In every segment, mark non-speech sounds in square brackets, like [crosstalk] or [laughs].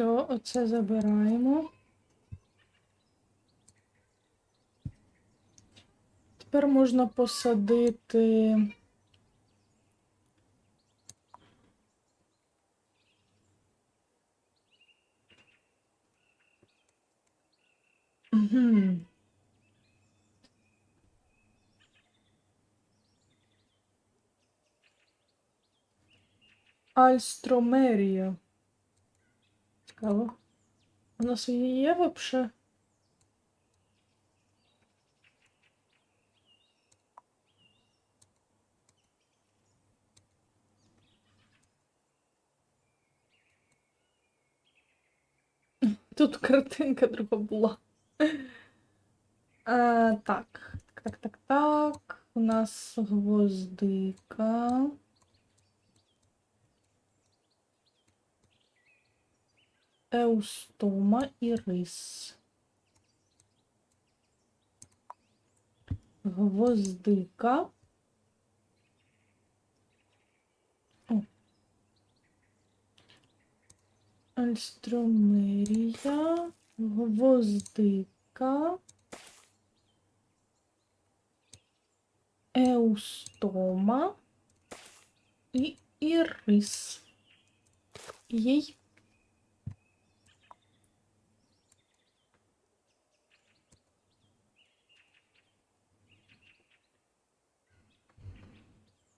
Все, оце забираємо. Тепер можна посадити. Угу. Альстромерія. Цікаво. У нас її є вообще? Тут картинка друга була. А, так, так, так, так. У нас гвоздика. Еустома і рис. Гвоздика. О. Альстромерія. Гвоздика. Еустома і ірис. Їй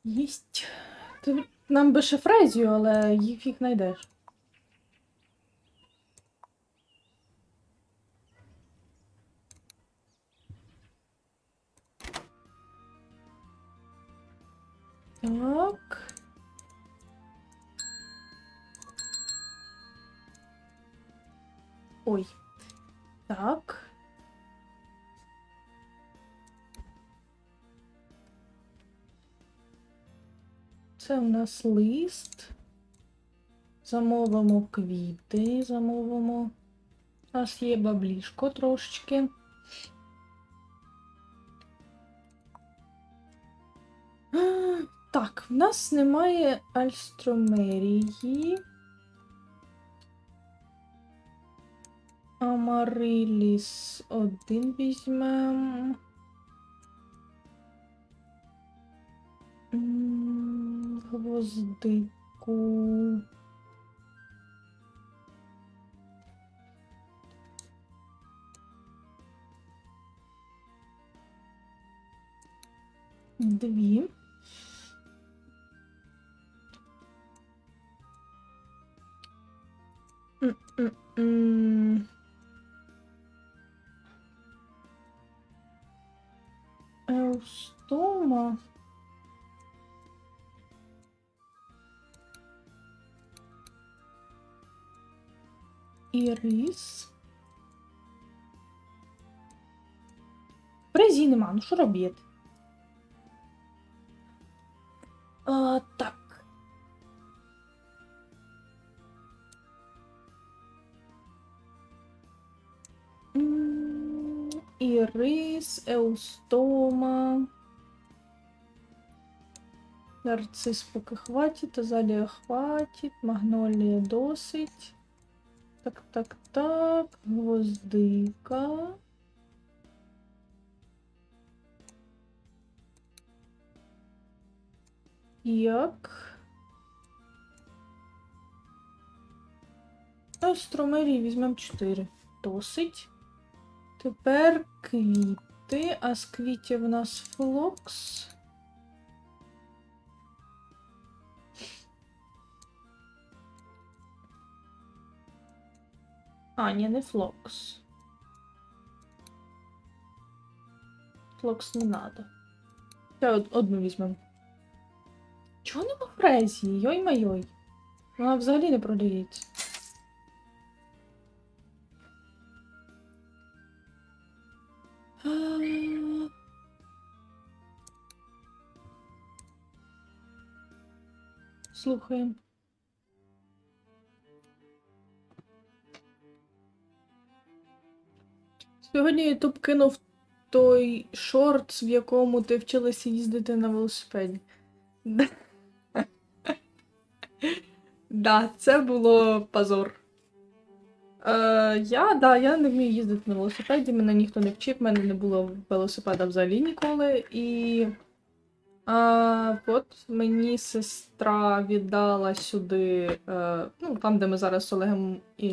Єсть. Ти нам би ще фрезію, але їх фіг знайдеш. Так. Ой. Так. Це у нас лист. Замовимо квіти, замовимо. У нас є баблішко трошечки. Так, в нас немає альстромерії. Амариліс один візьмемо. Гвоздику. Дві. М-м-м. Еустома. Ірис. Презі нема, ну що робити? А, так. М, Ірис, Еустома. Нарцис поки хватить, азалія хватить, магнолія досить. Так, так, так. Гвоздика. Як? Астромерії візьмемо 4. Досить. Тепер квіти. А з квітів у нас флокс. А, ні, не флокс. Флокс не надо. Ще одну візьмемо. Чого нема фрезії? Йой-майой. Вона взагалі не продається. Слухаємо. Сьогодні Ютуб кинув той шорт, в якому ти вчилася їздити на велосипеді. [laughs] Да. Це було позор. Е, я, да, я не вмію їздити на велосипеді, мене ніхто не вчив, в мене не було велосипеда взагалі ніколи. І е, от мені сестра віддала сюди, е, ну, там, де ми зараз з Олегом і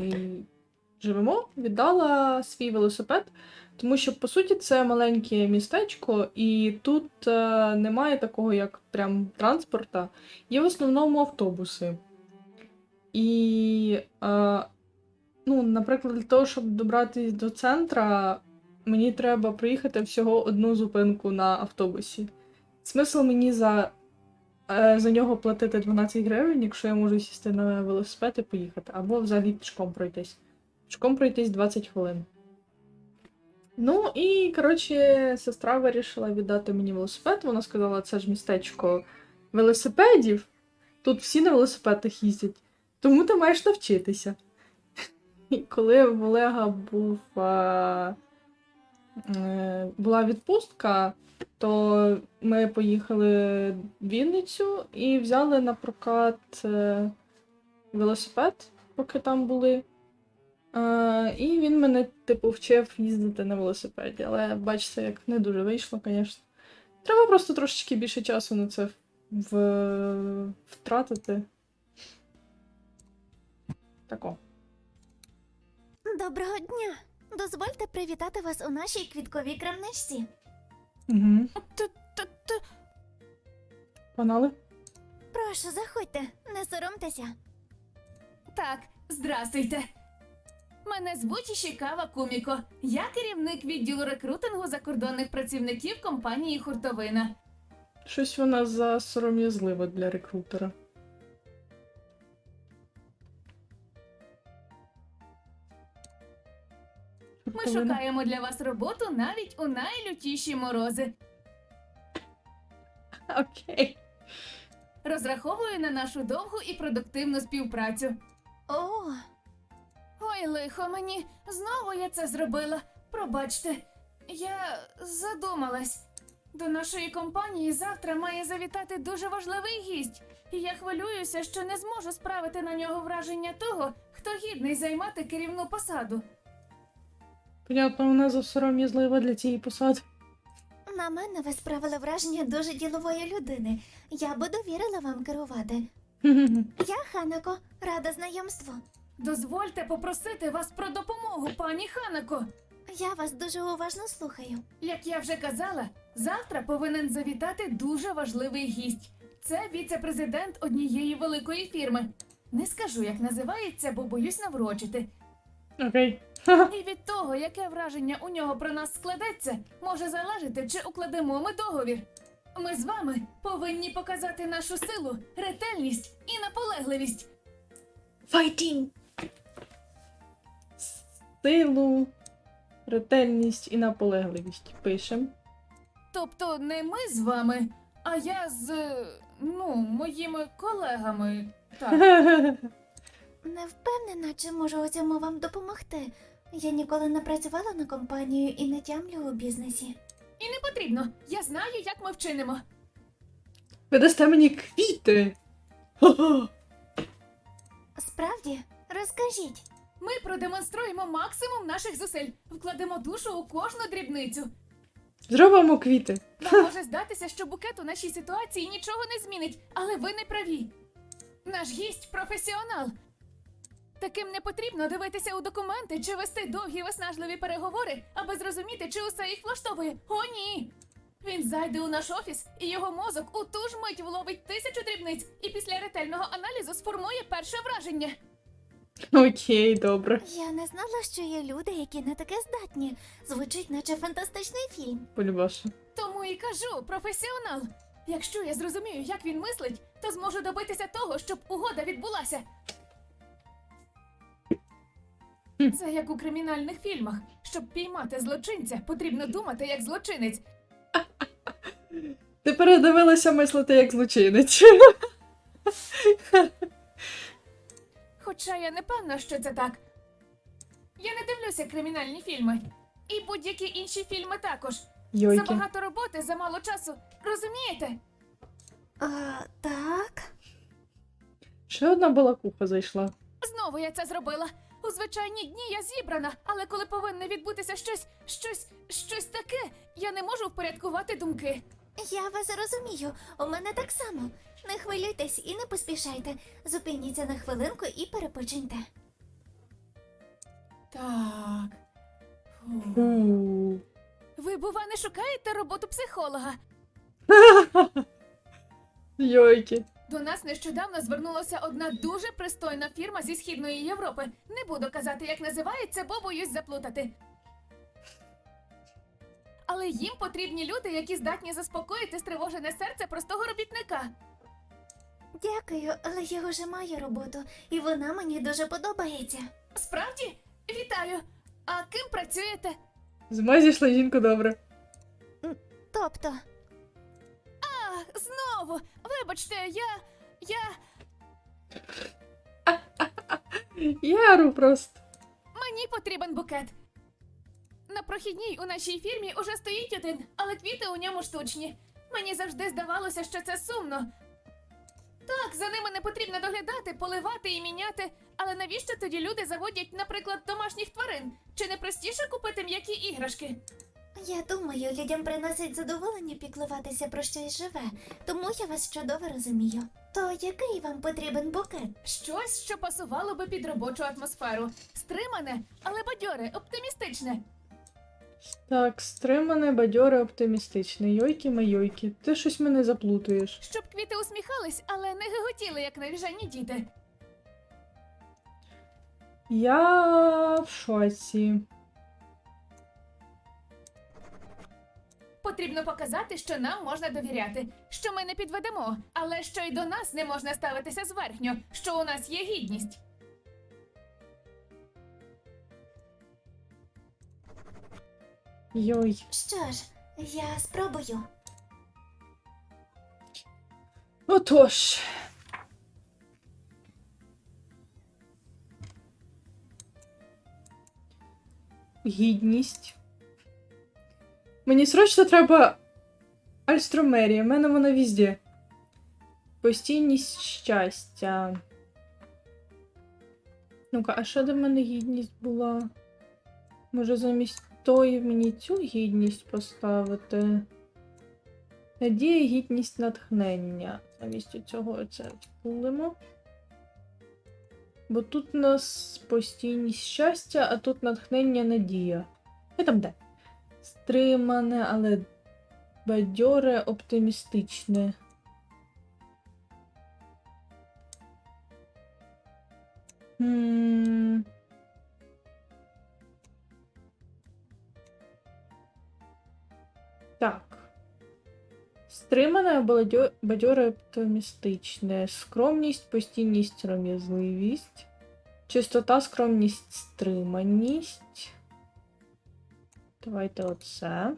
живемо, віддала свій велосипед. Тому що, по суті, це маленьке містечко, і тут е, немає такого, як прям транспорта. Є в основному автобуси. І, е, ну, наприклад, для того, щоб добратися до центра, мені треба проїхати всього одну зупинку на автобусі. Смисл мені за, е, за нього платити 12 гривень, якщо я можу сісти на велосипед і поїхати, або взагалі пішком пройтись. Пішком пройтись 20 хвилин. Ну і, коротше, сестра вирішила віддати мені велосипед. Вона сказала, це ж містечко велосипедів. Тут всі на велосипедах їздять. Тому ти маєш навчитися. І коли в Олега був, а, е, була відпустка, то ми поїхали в Вінницю і взяли на прокат е, велосипед, поки там були. Е, і він мене, типу, вчив їздити на велосипеді. Але бачите, як не дуже вийшло, звісно. Треба просто трошечки більше часу на це в... втратити. Тако. Доброго дня! Дозвольте привітати вас у нашій квітковій крамничці. Угу. Т-т-т. Панали? Прошу, заходьте, не соромтеся. Так, здрастуйте. Мене звуть Ішікава Куміко. Я керівник відділу рекрутингу закордонних працівників компанії Хуртовина. Щось вона засором'язлива для рекрутера. Ми Хуртовина. шукаємо для вас роботу навіть у найлютіші морози. Окей. Розраховую на нашу довгу і продуктивну співпрацю. О, Ой, лихо мені, знову я це зробила. Пробачте, я задумалась. До нашої компанії завтра має завітати дуже важливий гість, і я хвилююся, що не зможу справити на нього враження того, хто гідний займати керівну посаду. Понятно, вона засором'язлива для цієї посади. на мене ви справили враження дуже ділової людини. Я би довірила вам керувати. [laughs] Я Ханако, рада знайомству. Дозвольте попросити вас про допомогу, пані Ханако. Я вас дуже уважно слухаю. Як я вже казала, завтра повинен завітати дуже важливий гість. Це віце-президент однієї великої фірми. Не скажу, як називається, бо боюсь наврочити. Окей. І від того, яке враження у нього про нас складеться, може залежати, чи укладемо ми договір. Ми з вами повинні показати нашу силу, ретельність і наполегливість. Fighting! Силу, ретельність і наполегливість. Пишем. Тобто не ми з вами, а я з ну, моїми колегами. Так. [laughs] Не впевнена, чи можу у цьому вам допомогти. Я ніколи не працювала на компанію і не тямлю у бізнесі. І не потрібно. Я знаю, як ми вчинимо. Ви дасте мені квіти. [laughs] Справді, розкажіть. Ми продемонструємо максимум наших зусиль, вкладемо душу у кожну дрібницю. Зробимо квіти. Вам [laughs] може здатися, що букет у нашій ситуації нічого не змінить, але ви не праві. Наш гість професіонал. Таким не потрібно дивитися у документи чи вести довгі виснажливі переговори, аби зрозуміти, чи усе їх влаштовує. О, ні! Він зайде у наш офіс, і його мозок у ту ж мить вловить тисячу дрібниць і після ретельного аналізу сформує перше враження. Окей, добре. Я не знала, що є люди, які на таке здатні. Звучить, наче фантастичний фільм. Полюбашу. Тому і кажу, професіонал. Якщо я зрозумію, як він мислить, то зможу добитися того, щоб угода відбулася. Це як у кримінальних фільмах. Щоб піймати злочинця, потрібно думати як злочинець. Ти передивилася мислити як злочинець. [laughs] Хоча я не певна, що це так. Я не дивлюся кримінальні фільми. І будь-які інші фільми також. Йойки. Забагато роботи, замало часу. Розумієте? А, так. Ще одна балакуха зайшла. Знову я це зробила. У У звичайні дні я зібрана, але коли повинно відбутися щось, щось, щось таке, я не можу впорядкувати думки. Я вас розумію, у мене так само. Не хвилюйтесь і не поспішайте. Зупиніться на хвилинку і перепочиньте. Так. Фу. Ви, бува, не шукаєте роботу психолога? [laughs] Йойки. До нас нещодавно звернулася одна дуже пристойна фірма зі східної Європи. Не буду казати, як називається, бо боюсь заплутати. Але їм потрібні люди, які здатні заспокоїти стривожене серце простого робітника. Дякую, але я вже маю роботу, і вона мені дуже подобається. Справді? Вітаю! А ким працюєте? З ума зійшла жінка добре. Тобто, А, знову! Вибачте, я. я. [laughs] Яру просто. Мені потрібен букет. На прохідній у нашій фірмі уже стоїть один, але квіти у ньому штучні. Мені завжди здавалося, що це сумно. Так, за ними не потрібно доглядати, поливати і міняти. Але навіщо тоді люди заводять, наприклад, домашніх тварин? Чи не простіше купити м'які іграшки? я думаю, людям приносить задоволення піклуватися про щось живе, тому я вас чудово розумію. То який вам потрібен букет? Щось, що пасувало би під робочу атмосферу. Стримане, але бадьоре, оптимістичне. Так, стримане, бадьоре, оптимістичне. Йойки майойки. Ти щось мене заплутуєш. Щоб квіти усміхались, але не гиготіли, як навіжені діти. Я в шоці. Потрібно показати, що нам можна довіряти, що ми не підведемо, але що й до нас не можна ставитися зверхньо, що у нас є гідність. Йой. Що ж, я спробую. Отож. Гідність. Мені срочно треба Альстромерія. У мене вона везде. Постійність щастя. Ну-ка, а що до мене гідність була? Може замість тої мені цю гідність поставити? Надія, гідність, натхнення. Замість цього це пулимо. Бо тут у нас постійність щастя, а тут натхнення надія. І там де? Стримане, але бадьоре, оптимістичне. М. Так. Стримане, бадьоре, оптимістичне. Скромність, постійність, сором'язливість. Чистота, скромність, стриманість. Давайте оце.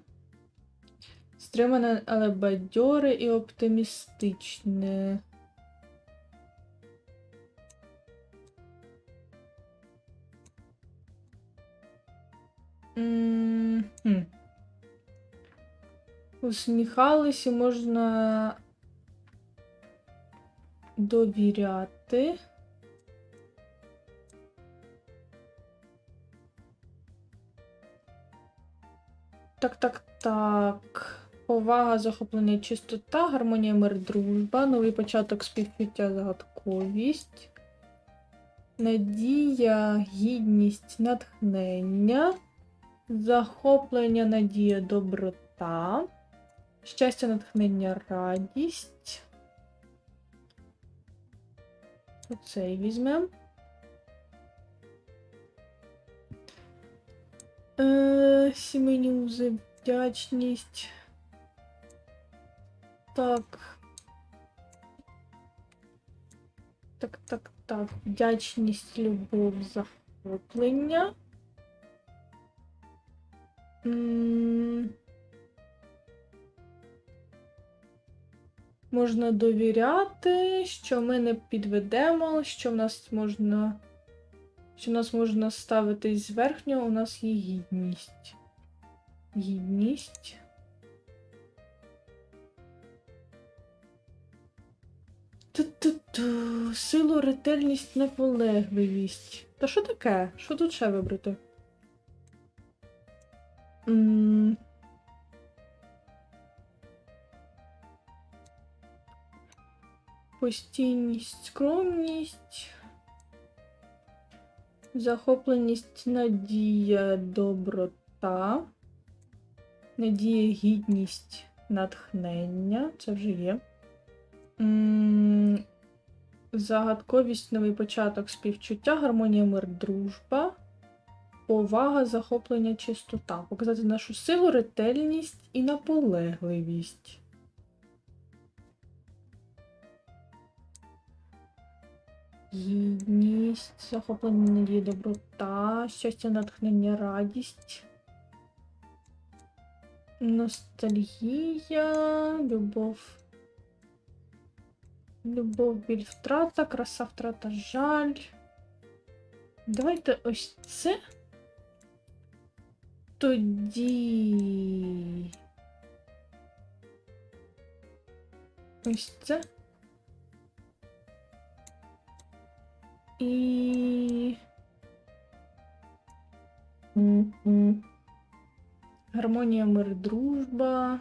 Стримане, але бадьоре і оптимістичне. М, Усміхалися можна довіряти. Так, так, так. Повага, захоплення, чистота, гармонія, мир, дружба, новий початок співчуття, загадковість. Надія, гідність, натхнення, захоплення, надія, доброта, щастя, натхнення, радість. Оцей візьмемо. Е, сімейні узи, вдячність. Так. Так, так, так. Вдячність, любов, захоплення. М. Можна довіряти, що ми не підведемо, що в нас можна. Що в нас можна ставитись зверхньо, у нас є гідність. Гідність. Ту-ту-ту. силу, ретельність, наполегливість. Та що таке? Що тут ще вибрати? М, Постійність, скромність. Захопленість, надія, доброта. Надія, гідність, натхнення. Це вже є. Загадковість, новий початок, співчуття, гармонія, мир, дружба. Повага, захоплення, чистота. Показати нашу силу, ретельність і наполегливість. Гідність, захоплення, надія, доброта, щастя, натхнення, радість. Ностальгія, любов. Любов, біль, втрата, краса, втрата, жаль. Давайте ось це. Тоді. Ось це. І. Гармонія, мир, дружба.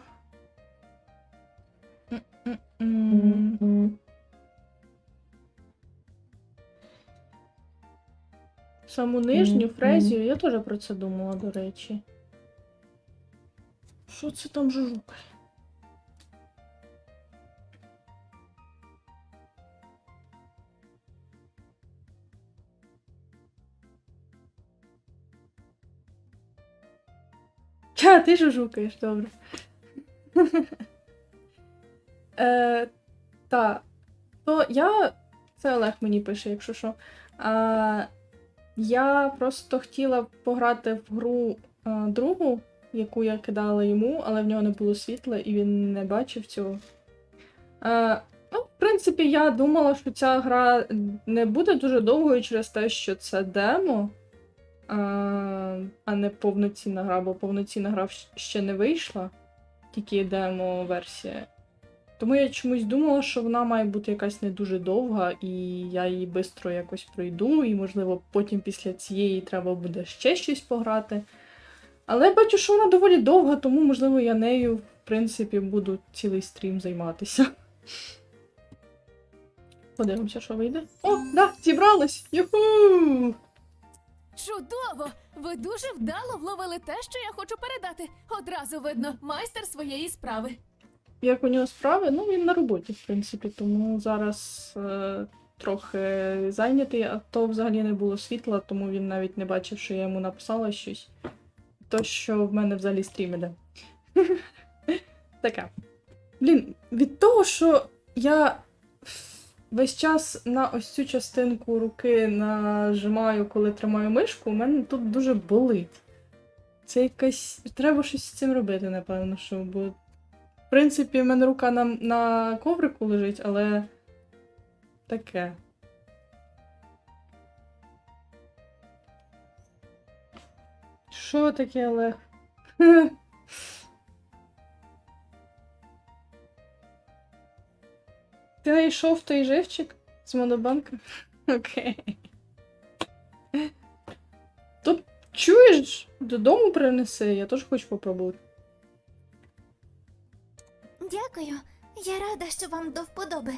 Саму нижню фрезію, я теж про це думала, до речі. Що це там жужука? Ти жужукаєш, добре. е, [laughs] та. То я. Це Олег мені пише, якщо що. А, я просто хотіла пограти в гру а, другу, яку я кидала йому, але в нього не було світла і він не бачив цього. А, ну, в принципі, я думала, що ця гра не буде дуже довгою через те, що це демо, а, а не повноцінна гра, бо повноцінна гра ще не вийшла, тільки демо-версія. Тому я чомусь думала, що вона має бути якась не дуже довга, і я її швидко якось пройду, і, можливо, потім після цієї треба буде ще щось пограти. Але я бачу, що вона доволі довга, тому, можливо, я нею, в принципі, буду цілий стрім займатися. [laughs] Подивимося, що вийде. О, да, зібралась! Юху! Чудово! Ви дуже вдало вловили те, що я хочу передати. Одразу видно, майстер своєї справи. Як у нього справи? Ну, він на роботі, в принципі, тому зараз е, трохи зайнятий, а то взагалі не було світла, тому він навіть не бачив, що я йому написала щось. То, що в мене взагалі стрім іде. [laughs] Таке. Блін, від того, що я весь час на ось цю частинку руки нажимаю, коли тримаю мишку, у мене тут дуже болить. Це якась. Треба щось з цим робити, напевно, що, бо в принципі, в мене рука на, на коврику лежить, але таке. Що таке, Олег? [laughs] Ти знайшов той живчик з монобанка? Окей. То чуєш, додому принеси, я теж хочу попробувати. Дякую. Я рада, що вам до вподоби.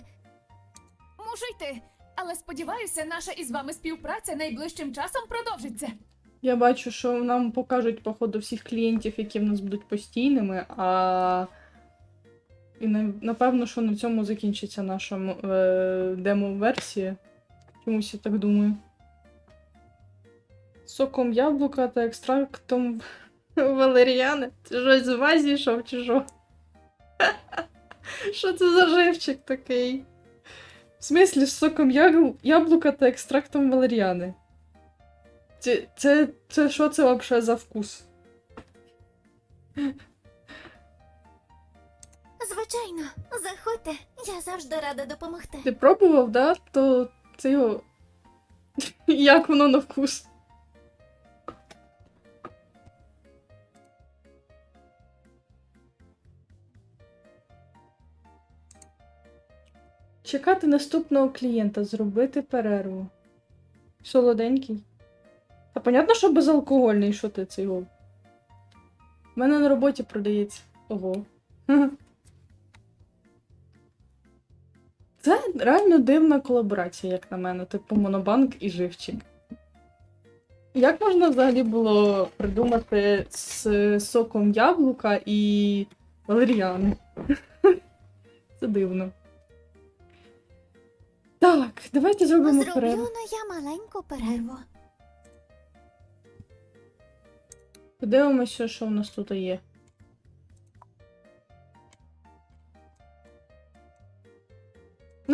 Мушу йти. Але сподіваюся, наша із вами співпраця найближчим часом продовжиться. Я бачу, що нам покажуть, походу, всіх клієнтів, які в нас будуть постійними, а. І напевно, що на цьому закінчиться наша е, демо-версія. Чомусь я так думаю. Соком яблука та екстрактом [laughs] валеріани. Ти щось з вазі йшов чи що? [laughs] Що це за живчик такий? В смислі, з соком яблука та екстрактом валеріани. Це, це, це що це взагалі за вкус? Звичайно, заходьте, я завжди рада допомогти. Ти пробував, да? То це його. [laughs] Як воно на вкус? Чекати наступного клієнта, зробити перерву. Солоденький. Та понятно, що безалкогольний, що ти цей. У мене на роботі продається. Ого. [laughs] Це реально дивна колаборація, як на мене, типу Монобанк і Живчик. Як можна взагалі було придумати з соком яблука і валеріани? [laughs] Це дивно. Так, давайте зробимо перерву. я маленьку перерву. Подивимося, що в нас тут є.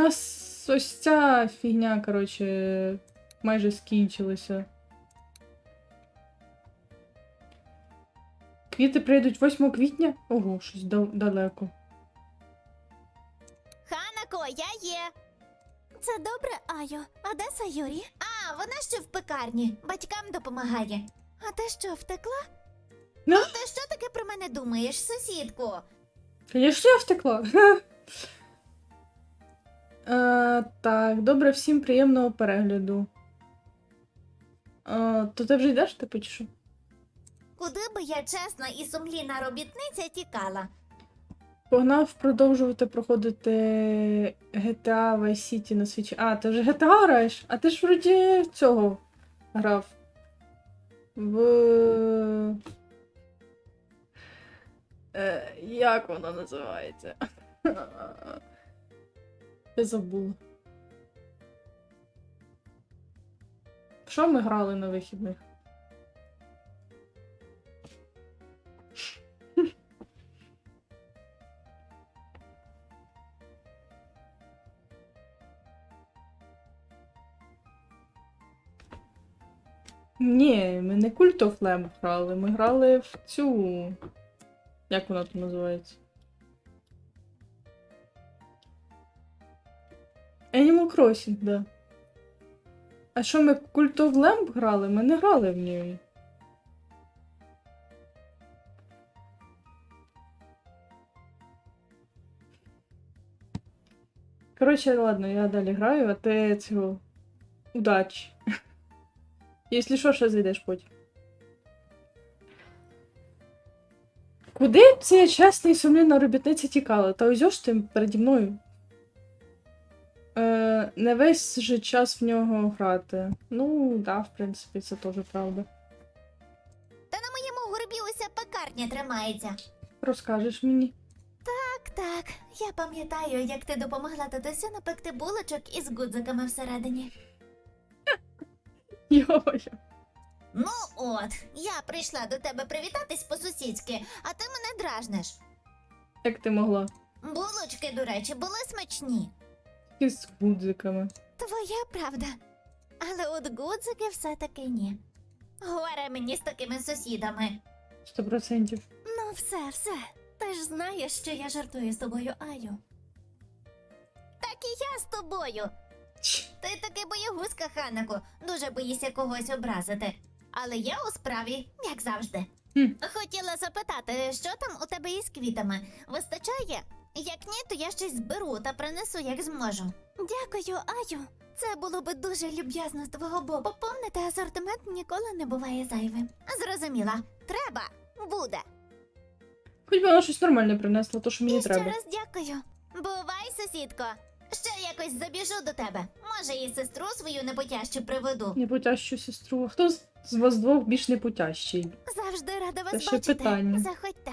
Нас ось ця фігня, коротше, майже скінчилася. Квіти прийдуть 8 квітня? Ого, щось дал- далеко. Ханако, я є. Це добре, Айо. А де Сайорі? А, вона ще в пекарні. Батькам допомагає. А ти що, втекла? Ну? А ти що таке про мене думаєш? Звісно, я втекла. [laughs] Е, так, добре, всім приємного перегляду. Е, то ти вже йдеш, типу, чи що? Куди би я чесна і сумлінна робітниця тікала? Погнав продовжувати проходити GTA Vice City на свічі. А, ти вже GTA граєш? А ти ж вроді цього грав. В. Е, як воно називається? Я забула. Що ми грали на вихідних? Ні, ми не Cult of Lamb грали, ми грали в цю. Як вона там називається? Crossing, да. А що ми Cult of Lamb грали? Ми не грали в ній. Коротше, ладно, я далі граю, а ти цього. Удачі. [laughs] Якщо що, ще зайдеш потім. Куди ця чесна і сумлінна робітниця тікала? Та ось ж ти переді мною. Е, не весь же час в нього грати. Ну, да, в принципі, це теж правда. Та на моєму горбі уся пекарня тримається. Розкажеш мені. Так, так, я пам'ятаю, як ти допомогла татусю напекти булочок із гудзиками всередині. [laughs] Йо-йо. Ну от, я прийшла до тебе привітатись по-сусідськи, а ти мене дражниш. Як ти могла? Булочки, до речі, були смачні. Із гудзиками. Твоя правда. Але от гудзики все-таки ні. Горе мені з такими сусідами. Сто процентів. Ну, все, все. Ти ж знаєш, що я жартую з тобою, Аю. Так і я з тобою. Ти таки боягузка, Ханако, дуже боїшся когось образити. Але я у справі, як завжди. Хм. Хотіла запитати, що там у тебе із квітами? Вистачає? Як ні, то я щось зберу та принесу, як зможу. Дякую, Аю. Це було би дуже люб'язно з твого боку. Поповнити асортимент ніколи не буває зайвим. Зрозуміла. Треба, буде. Хоч би вона щось нормальне принесла, то що мені І ще треба. раз дякую. Бувай, сусідко. Ще якось забіжу до тебе. Може, і сестру свою непотящу приведу. Непотящу сестру. Хто з з вас двох більш непотящий? Завжди рада вас Це ще бачити. питання. Заходьте.